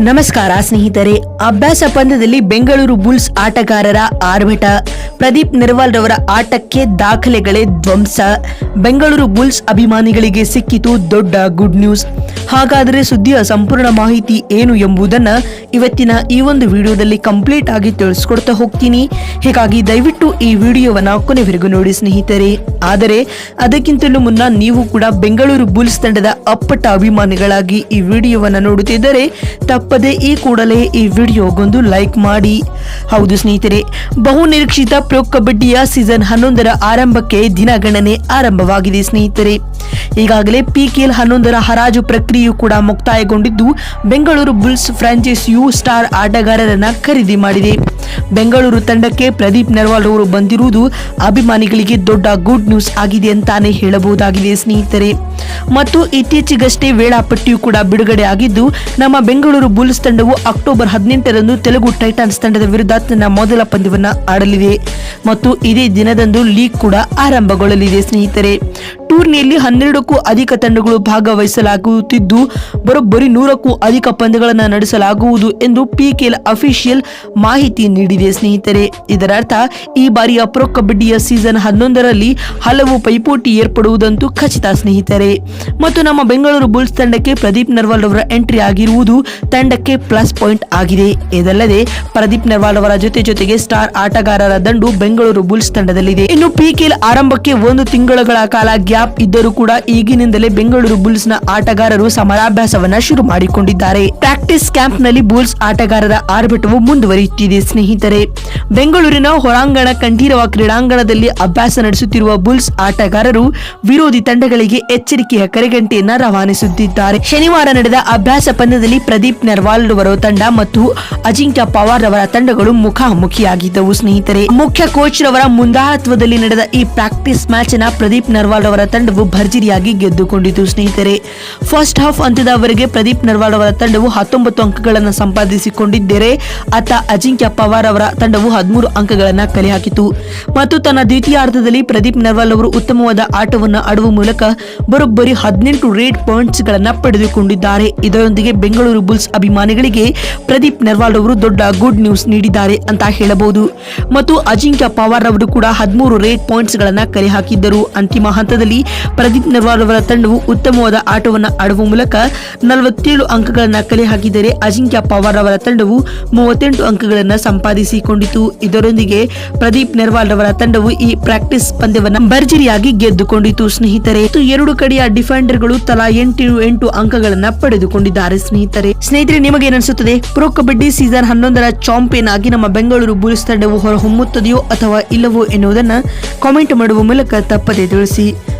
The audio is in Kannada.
ನಮಸ್ಕಾರ ಸ್ನೇಹಿತರೆ, ಅಭ್ಯಾಸ ಪಂದ್ಯದಲ್ಲಿ ಬೆಂಗಳೂರು ಬುಲ್ಸ್ ಆಟಗಾರರ ಆರ್ಭಟ. ಪ್ರದೀಪ್ ನಿರ್ವಾಲ್ ರವರ ಆಟಕ್ಕೆ ದಾಖಲೆಗಳೇ ಧ್ವಂಸ. ಬೆಂಗಳೂರು ಬುಲ್ಸ್ ಅಭಿಮಾನಿಗಳಿಗೆ ಸಿಕ್ಕಿತು ದೊಡ್ಡ ಗುಡ್ ನ್ಯೂಸ್. ಹಾಗಾದರೆ ಸುದ್ದಿಯ ಸಂಪೂರ್ಣ ಮಾಹಿತಿ ಏನು ಎಂಬುದನ್ನ ಇವತ್ತಿನ ಈ ಒಂದು ವಿಡಿಯೋದಲ್ಲಿ ಕಂಪ್ಲೀಟ್ ಆಗಿ ತಿಳಿಸ್ಕೊಡ್ತಾ ಹೋಗ್ತೀನಿ. ಹೀಗಾಗಿ ದಯವಿಟ್ಟು ಈ ವಿಡಿಯೋವನ್ನ ಕೊನೆವರೆಗೂ ನೋಡಿ ಸ್ನೇಹಿತರೆ. ಆದರೆ, ಅದಕ್ಕಿಂತಲೂ ಮುನ್ನ ನೀವು ಕೂಡ ಬೆಂಗಳೂರು ಬುಲ್ಸ್ ತಂಡದ ಅಪ್ಪಟ ಅಭಿಮಾನಿಗಳಾಗಿ ಈ ವಿಡಿಯೋವನ್ನ ನೋಡುತ್ತಿದ್ದರೆ, ತಪ್ಪದೆ ಈ ಕೂಡಲೇ ಈ ವಿಡಿಯೋಗೊಂದು ಲೈಕ್ ಮಾಡಿ ಹೌದು ಸ್ನೇಹಿತರೆ, ಬಹು ನಿರೀಕ್ಷಿತ ಪ್ರೊ ಕಬಡ್ಡಿಯ ಸೀಸನ್ ಹನ್ನೊಂದರ ಆರಂಭಕ್ಕೆ ದಿನಗಣನೆ ಆರಂಭವಾಗಿದೆ ಸ್ನೇಹಿತರೆ. ಈಗಾಗಲೇ ಪಿಕೆಎಲ್ ಹನ್ನೊಂದರ ಹರಾಜು ಪ್ರಕ್ರಿಯೆಯು ಕೂಡ ಮುಕ್ತಾಯಗೊಂಡಿದ್ದು, ಬೆಂಗಳೂರು ಬುಲ್ಸ್ ಫ್ರಾಂಚೈಸಿಯು ಸ್ಟಾರ್ ಆಟಗಾರರನ್ನ ಖರೀದಿ ಮಾಡಿದೆ. ಬೆಂಗಳೂರು ತಂಡಕ್ಕೆ ಪ್ರದೀಪ್ ನೆರ್ವಾಲ್ ಅವರು ಬಂದಿರುವುದು ಅಭಿಮಾನಿಗಳಿಗೆ ದೊಡ್ಡ ಗುಡ್ ನ್ಯೂಸ್ ಆಗಿದೆ ಅಂತಾನೆ ಹೇಳಬಹುದಾಗಿದೆ ಸ್ನೇಹಿತರೆ. ಮತ್ತು ಇತ್ತೀಚೆಗಷ್ಟೇ ವೇಳಾಪಟ್ಟಿಯು ಕೂಡ ಬಿಡುಗಡೆ ಆಗಿದ್ದು, ನಮ್ಮ ಬೆಂಗಳೂರು ಬುಲ್ಸ್ ತಂಡವು ಅಕ್ಟೋಬರ್ ಹದಿನೆಂಟರಂದು ತೆಲುಗು ಟೈಟಾನ್ಸ್ ತಂಡದ ವಿರುದ್ಧ ತನ್ನ ಮೊದಲ ಪಂದ್ಯವನ್ನು ಆಡಲಿದೆ. ಮತ್ತು ಇದೇ ದಿನದಂದು ಲೀಗ್ ಕೂಡ ಆರಂಭಗೊಳ್ಳಲಿದೆ ಸ್ನೇಹಿತರೆ. ಟೂರ್ನಿಯಲ್ಲಿ ಹನ್ನೆರಡಕ್ಕೂ ಅಧಿಕ ತಂಡಗಳು ಭಾಗವಹಿಸಲಾಗುತ್ತಿದ್ದು, ಬರೋಬ್ಬರಿ ನೂರಕ್ಕೂ ಅಧಿಕ ಪಂದ್ಯಗಳನ್ನು ನಡೆಸಲಾಗುವುದು ಎಂದು ಪಿಕೆಎಲ್ ಅಫಿಷಿಯಲ್ ಮಾಹಿತಿ ನೀಡಿದೆ. ಸ್ನೇಹಿತರೆ, ಇದರರ್ಥ, ಈ ಬಾರಿಯ ಪ್ರೊ ಕಬಡ್ಡಿಯ ಸೀಸನ್ ಹನ್ನೊಂದರಲ್ಲಿ ಹಲವು ಪೈಪೋಟಿ ಏರ್ಪಡುವುದಂತೂ ಖಚಿತ ಸ್ನೇಹಿತರೆ. ಮತ್ತು ನಮ್ಮ ಬೆಂಗಳೂರು ಬುಲ್ಸ್ ತಂಡಕ್ಕೆ ಪ್ರದೀಪ್ ನರ್ವಾಲ್ ಅವರ ಎಂಟ್ರಿ ಆಗಿರುವುದು ತಂಡಕ್ಕೆ ಪ್ಲಸ್ ಪಾಯಿಂಟ್ ಆಗಿದೆ. ಇದಲ್ಲದೆ, ಪ್ರದೀಪ್ ನರ್ವಾಲ್ ಅವರ ಜೊತೆ ಜೊತೆಗೆ ಸ್ಟಾರ್ ಆಟಗಾರರ ದಂಡು ಬೆಂಗಳೂರು ಬುಲ್ಸ್ ತಂಡದಲ್ಲಿದೆ. ಇನ್ನು ಪಿಕೆಎಲ್ ಆರಂಭಕ್ಕೆ ಒಂದು ತಿಂಗಳುಗಳ ಕಾಲ ಗ್ಯಾಪ್ ಇದ್ದರೂ ಕೂಡ ಈಗಿನಿಂದಲೇ ಬೆಂಗಳೂರು ಬುಲ್ಸ್ನ ಆಟಗಾರರು ಸಮರಾಭ್ಯಾಸವನ್ನ ಶುರು ಮಾಡಿಕೊಂಡಿದ್ದಾರೆ. ಪ್ರಾಕ್ಟೀಸ್ ಕ್ಯಾಂಪ್ನಲ್ಲಿ ಬುಲ್ಸ್ ಆಟಗಾರರ ಆರ್ಭಟವು ಮುಂದುವರಿಯುತ್ತಿದೆ ಸ್ನೇಹಿತರೆ. ಬೆಂಗಳೂರಿನ ಹೊರಾಂಗಣ ಕಂಠೀರವ ಕ್ರೀಡಾಂಗಣದಲ್ಲಿ ಅಭ್ಯಾಸ ನಡೆಸುತ್ತಿರುವ ಬುಲ್ಸ್ ಆಟಗಾರರು ವಿರೋಧಿ ತಂಡಗಳಿಗೆ ಎಚ್ಚರಿಕೆಯ ಕರೆಗಂಟೆಯನ್ನ ರವಾನಿಸುತ್ತಿದ್ದಾರೆ. ಶನಿವಾರ ನಡೆದ ಅಭ್ಯಾಸ ಪಂದ್ಯದಲ್ಲಿ ಪ್ರದೀಪ್ ನೆರ್ವಾಲ್ ರವರ ತಂಡ ಮತ್ತು ಅಜಿಂಕ್ಯ ಪವಾರ್ ರವರ ತಂಡಗಳು ಮುಖಾಮುಖಿಯಾಗಿದ್ದವು ಸ್ನೇಹಿತರೆ. ಮುಖ್ಯ ಕೋಚ್ ರವರ ಮುಂದಾಳತ್ವದಲ್ಲಿ ನಡೆದ ಈ ಪ್ರಾಕ್ಟೀಸ್ ಮ್ಯಾಚ್ನ ಪ್ರದೀಪ್ ನರ್ವಾಲ್ ಅವರ ತಂಡವು ಭರ್ಜರಿಯಾಗಿ ಗೆದ್ದುಕೊಂಡಿತು. ಸ್ನೇಹಿತರೆ ಫಸ್ಟ್ ಹಾಫ್ ಅಂತ್ಯದವರೆಗೆ ಪ್ರದೀಪ್ ನರ್ವಾಲ್ ಅವರ ತಂಡವು ಹತ್ತೊಂಬತ್ತು ಅಂಕಗಳನ್ನು ಸಂಪಾದಿಸಿಕೊಂಡಿದ್ದರೆ ಅತ್ತ ಅಜಿಂಕ್ಯ ಪವಾರ್ ಅವರ ತಂಡವು ಹದಿಮೂರು ಅಂಕಗಳನ್ನು ಕಲೆ ಮತ್ತು ತನ್ನ ದ್ವಿತೀಯಾರ್ಧದಲ್ಲಿ ಪ್ರದೀಪ್ ನರ್ವಾಲ್ ಅವರು ಉತ್ತಮವಾದ ಆಟವನ್ನು ಆಡುವ ಮೂಲಕ ಬರೋಬ್ಬರಿ ಹದಿನೆಂಟು ರೇಟ್ ಪಾಯಿಂಟ್ಸ್ ಗಳನ್ನ ಪಡೆದುಕೊಂಡಿದ್ದಾರೆ. ಇದರೊಂದಿಗೆ ಬೆಂಗಳೂರು ಬುಲ್ಸ್ ಅಭಿಮಾನಿಗಳಿಗೆ ಪ್ರದೀಪ್ ನರ್ವಾಲ್ ಅವರು ದೊಡ್ಡ ಗುಡ್ ನ್ಯೂಸ್ ನೀಡಿದ್ದಾರೆ ಅಂತ ಹೇಳಬಹುದು. ಮತ್ತು ಅಜಿಂಕ್ಯ ಪವಾರ್ ಅವರು ಕೂಡ ಹದಿಮೂರು ರೇಟ್ ಪಾಯಿಂಟ್ಸ್ ಗಳನ್ನ ಕಲೆ ಹಾಕಿದ್ದರು ಅಂತಿಮ ಹಂತದಲ್ಲಿ ಪ್ರದೀಪ್ ನರ್ವಾಲ್ ಅವರ ತಂಡವು ಉತ್ತಮವಾದ ಆಟವನ್ನು ಆಡುವ ಮೂಲಕ ನಲವತ್ತೇಳು ಅಂಕಗಳನ್ನು ಕಲೆ ಹಾಕಿದರೆ ಅಜಿಂಕ್ಯ ಪವಾರ್ ಅವರ ತಂಡವು ಮೂವತ್ತೆಂಟು ಅಂಕಗಳನ್ನು ಸಂಪಾದಿಸಿಕೊಂಡಿತು. ಇದರೊಂದಿಗೆ ಪ್ರದೀಪ್ ನೆರ್ವಾಲ್ ಅವರ ತಂಡವು ಈ ಪ್ರಾಕ್ಟೀಸ್ ಪಂದ್ಯವನ್ನು ಭರ್ಜರಿಯಾಗಿ ಗೆದ್ದುಕೊಂಡಿತು. ಸ್ನೇಹಿತರೆ ಎರಡು ಕಡೆಯ ಡಿಫೆಂಡರ್ಗಳು ತಲಾ ಎಂಟು ಎಂಟು ಅಂಕಗಳನ್ನು ಪಡೆದುಕೊಂಡಿದ್ದಾರೆ. ಸ್ನೇಹಿತರೆ ಸ್ನೇಹಿತರೆ, ನಿಮಗೆ ಏನಿಸುತ್ತದೆ? ಪ್ರೊ ಕಬಡ್ಡಿ ಸೀಸನ್ ಹನ್ನೊಂದರ ಚಾಂಪಿಯನ್ ಆಗಿ ನಮ್ಮ ಬೆಂಗಳೂರು ಬುಲ್ಸ್ ತಂಡವು ಹೊರಹೊಮ್ಮುತ್ತದೆಯೋ ಅಥವಾ ಇಲ್ಲವೋ ಎನ್ನುವುದನ್ನು ಕಾಮೆಂಟ್ ಮಾಡುವ ಮೂಲಕ ತಪ್ಪದೆ ತಿಳಿಸಿ.